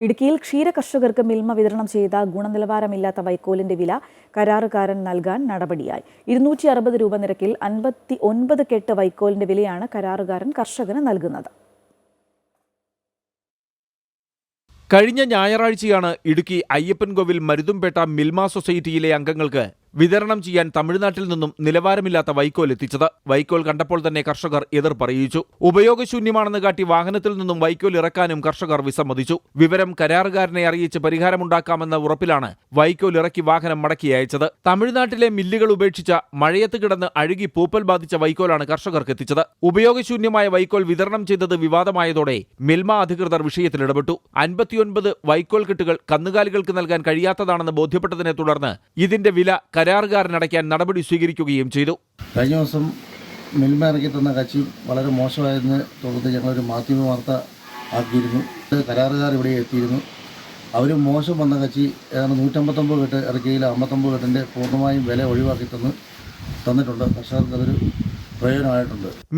ഇടുക്കിയിൽ ക്ഷീര കർഷകർക്ക് മിൽമ വിതരണം ചെയ്ത ഗുണനിലവാരമില്ലാത്ത വൈക്കോലിന്റെ വില കരാറുകാരൻ നൽകാൻ നടപടിയായി. ഇരുന്നൂറ്റി അറുപത് രൂപ നിരക്കിൽ അൻപത്തി ഒൻപത് കെട്ട് വൈക്കോലിന്റെ വിലയാണ് കരാറുകാരൻ കർഷകന് നൽകുന്നത്. കഴിഞ്ഞ ഞായറാഴ്ചയാണ് ഇടുക്കി അയ്യപ്പൻകോവിൽ മരുതുംപേട്ട മിൽമ സൊസൈറ്റിയിലെ അംഗങ്ങൾക്ക് വിതരണം ചെയ്യാൻ തമിഴ്നാട്ടിൽ നിന്നും നിലവാരമില്ലാത്ത വൈക്കോൽ എത്തിച്ചത്. വൈക്കോൽ കണ്ടപ്പോൾ തന്നെ കർഷകർ എതിർപ്പറിയിച്ചു. ഉപയോഗശൂന്യമാണെന്ന് കാട്ടി വാഹനത്തിൽ നിന്നും വൈക്കോൽ ഇറക്കാനും കർഷകർ വിസമ്മതിച്ചു. വിവരം കരാറുകാരനെ അറിയിച്ച് പരിഹാരമുണ്ടാക്കാമെന്ന ഉറപ്പിലാണ് വൈക്കോൽ ഇറക്കി വാഹനം മടക്കി അയച്ചത്. തമിഴ്നാട്ടിലെ മില്ലുകൾ ഉപേക്ഷിച്ച മഴയത്ത് കിടന്ന് അഴുകി പൂപ്പൽ ബാധിച്ച വൈക്കോലാണ് കർഷകർക്ക് എത്തിച്ചത്. ഉപയോഗശൂന്യമായ വൈക്കോൽ വിതരണം ചെയ്തത് വിവാദമായതോടെ മിൽമ അധികൃതർ വിഷയത്തിൽ ഇടപെട്ടു. അൻപത്തിയൊൻപത് വൈക്കോൽ കെട്ടുകൾ കന്നുകാലികൾക്ക് നൽകാൻ കഴിയാത്തതാണെന്ന് ബോധ്യപ്പെട്ടതിനെ തുടർന്ന് ഇതിന്റെ വില കരാറുകാരനടയ്ക്കാൻ നടപടി സ്വീകരിക്കുകയും ചെയ്തു. കഴിഞ്ഞ ദിവസം മിൽമ ഇറക്കി തന്ന കച്ചി വളരെ മോശമായതിനെ തുടർന്ന് ഞങ്ങളൊരു മാധ്യമ വാർത്ത ആക്കിയിരുന്നു. കരാറുകാർ ഇവിടെ എത്തിയിരുന്നു. അവർ മോശം വന്ന കച്ചി ഏതാണ്ട് നൂറ്റമ്പത്തൊമ്പത് കെട്ട് ഇറക്കിയിൽ അമ്പത്തൊമ്പത് കെട്ടിന്റെ പൂർണമായും വില ഒഴിവാക്കി തന്ന് തന്നിട്ടുണ്ട്. കർഷകർക്ക് അതൊരു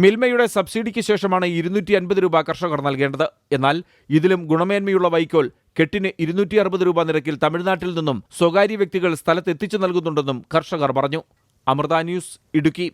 മിൽമയുടെ സബ്സിഡിക്ക് ശേഷമാണ് ഇരുന്നൂറ്റി അൻപത് രൂപ കർഷകർ നൽകേണ്ടത്. എന്നാൽ ഇതിലും ഗുണമേന്മയുള്ള വൈക്കോൽ കെട്ടിന് ഇരുന്നൂറ്റി അറുപത് രൂപ നിരക്കിൽ തമിഴ്നാട്ടിൽ നിന്നും സ്വകാര്യ വ്യക്തികൾ സ്ഥലത്തെത്തിച്ചു നൽകുന്നുണ്ടെന്നും കർഷകർ പറഞ്ഞു. അമൃത ന്യൂസ് ഇടുക്കി.